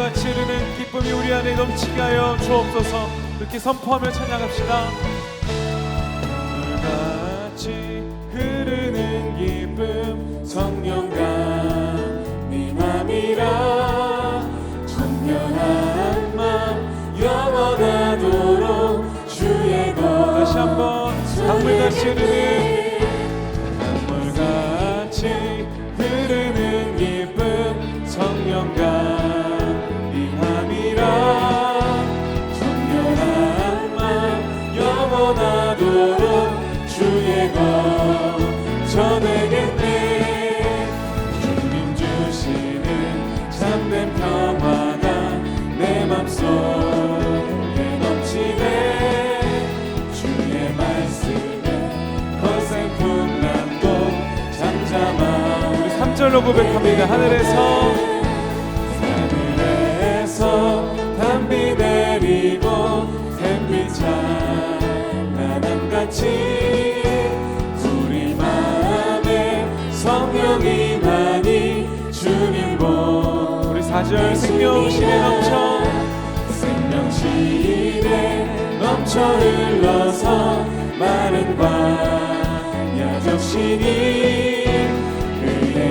강물같이 흐르는 기쁨이 우리 안에 넘치게 하여 주옵소서. 이렇게 선포하며 찬양합시다. 강물같이 흐르는 기쁨 성령과 네 맘이라. 청년한 맘 영원하도록 주의 것 다시 한번 강물 같이 흐르는 절로 고백합니다. 하늘에서 하늘에서 담비 내리고 샘빛 찬란함 같이 우리 마음에 성령이 많이 주님 보 우리 4절 생명신에 넘쳐 생명신에 넘쳐 흘러서 마른 광야 적신이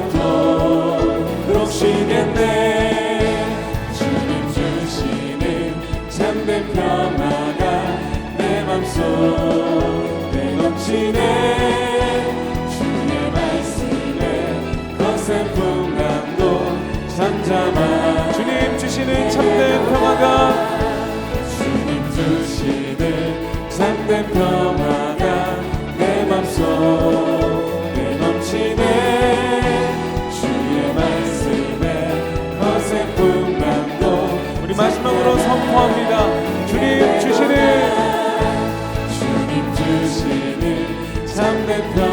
영원토록 쉬겠네. 주님 주시는 참된 평화가 내 맘속에 넘치네. 주의 말씀에 거센 풍랑도 잠잠하 주님 주시는 참된 평화가 주님 주시는 참된 평화가 내 맘속에 넘치네 come and come.